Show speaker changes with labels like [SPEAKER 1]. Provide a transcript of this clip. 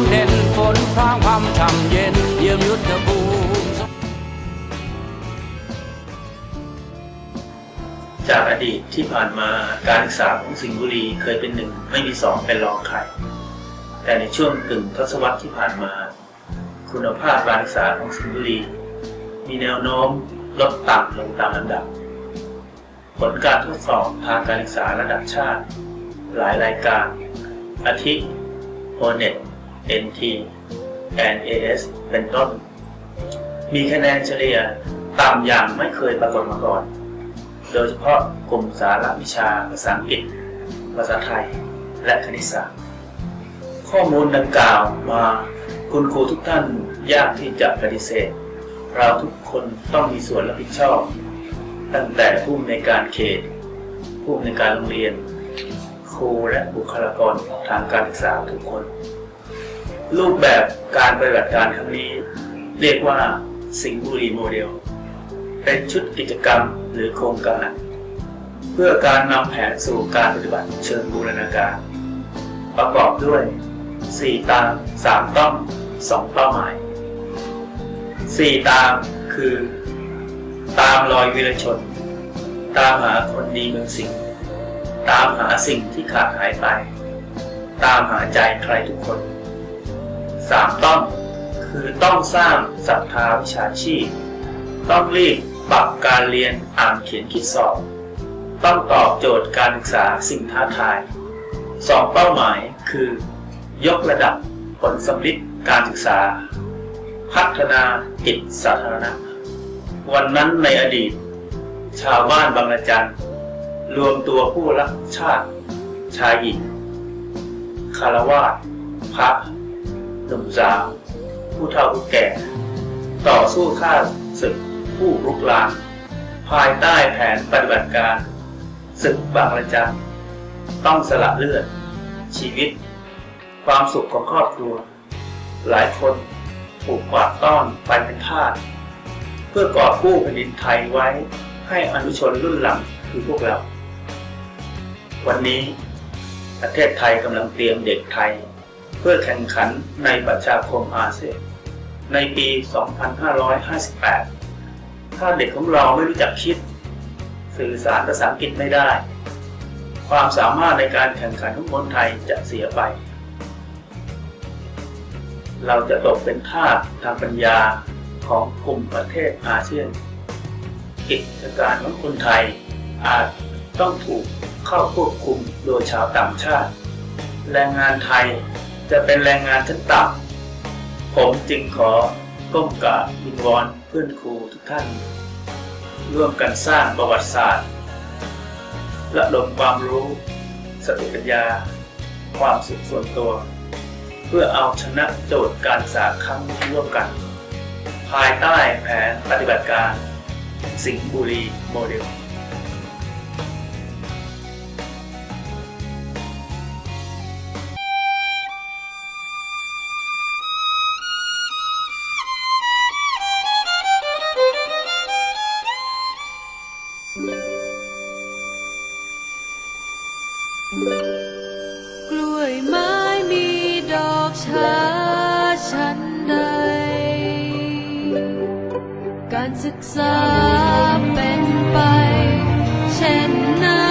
[SPEAKER 1] ค
[SPEAKER 2] เด่นฝนพรางควช่ำเย็น เยี่ยมยุทธภูมิ
[SPEAKER 1] จากอดีตที่ผ่านมาการศึกษาของสิงห์บุรีเคยเป็นหนึ่งไม่มีสองเป็นรองใครแต่ในช่วงกึ่งทศวรรษที่ผ่านมา คุณภาพการศึกษาของสิงห์บุรี มีแนวโน้มลดต่ำลงตามลำดับ ผลการทดสอบทางการศึกษาระดับชาติ หลายรายการอาทิ o n e t NT NAS เป็นต้น มีคะแนนเฉลี่ยต่ำอย่างไม่เคยปรากฏมาก่อน โดยเฉพาะกลุ่มสาระวิชาภาษาอังกฤษ ภาษาไทย และคณิตศาสตร์ ข้อมูลดังกล่าวมาคุณครูทุกท่านยากที่จะปฏิเสธ เราทุกคนต้องมีส่วนรับผิดชอบ ตั้งแต่ผู้ในการเขต ผู้ในการโรงเรียน ครูและบุคลากรทางการศึกษาทุกคน รูปแบบการปฏิบัติการครั้งนี้ เรียกว่าสิงห์บุรีโมเดล เป็นชุดกิจกรรมหรือโครงการ เพื่อการนำแผนสู่การปฏิบัติเชิงบูรณาการ ประกอบด้วย 4 ตาม 3 ต้อง 2 เป้าหมาย 4 ตามคือ ตามรอยวีรชน ตามหาคนดีเมืองสิงห์ตามหาสิ่งที่ขาดหายไป ตามหาใจใครทุกคน 3ต้อง คือต้องสร้างศรัทธาวิชาชีพ ต้องรีบปรับการเรียนอ่านเขียนคิดสอบ ต้องตอบโจทย์การศึกษาสิ่งท้าทายสองเป้าหมายคือ ยกระดับผลสำลิดการศึกษา พัฒนาจิตสาธารณะ วันนั้นในอดีต ชาวบ้านบางระจันรวมตัวผู้รักชาติ ชายหญิงคารวาสพระ หนุ่มสาวผู้เฒ่าผู้แก่ ต่อสู้ข้าศึกผู้รุกราน ภายใต้แผนปฏิบัติการศึกบางระจันต้องสละเลือด ชีวิต ความสุขของครอบครัว หลายคนถูกกวาดต้อนไปเป็นทาสเพื่อกอบกู้แผ่นดินไทยไว้ให้อนุชนรุ่นหลังคือพวกเรา วันนี้ประเทศไทยกำลังเตรียมเด็กไทย พื่อแข่งขันในประชาคมอาเซียนในปี 2558 ถ้าเด็กของเราไม่รู้จักคิด สื่อสารภาษาอังกฤษไม่ได้ ความสามารถในการแข่งขันของคนไทยจะเสียไป เราจะตกเป็นทาสทางปัญญาของกลุ่มประเทศอาเซียน กิจการของคนไทยอาจต้องถูกเข้าควบคุมโดยชาวต่างชาติ แรงงานไทย จะเป็นแรงงานชั้นต่ำผมจึงขอก้มกราบวิงวอนเพื่อนครูทุกท่าน ร่วมกันสร้างประวัติศาสตร์ระดมความรู้ สติปัญญา ความสุขส่วนตัว เพื่อเอาชนะโจทย์การศึกษาครั้งนี้ร่วมกัน ภายใต้แผนปฏิบัติการ สิงห์บุรีโมเดล
[SPEAKER 3] กล้วยไม้มีดอกช้าฉันใด การศึกษาเป็นไป เช่นนั้น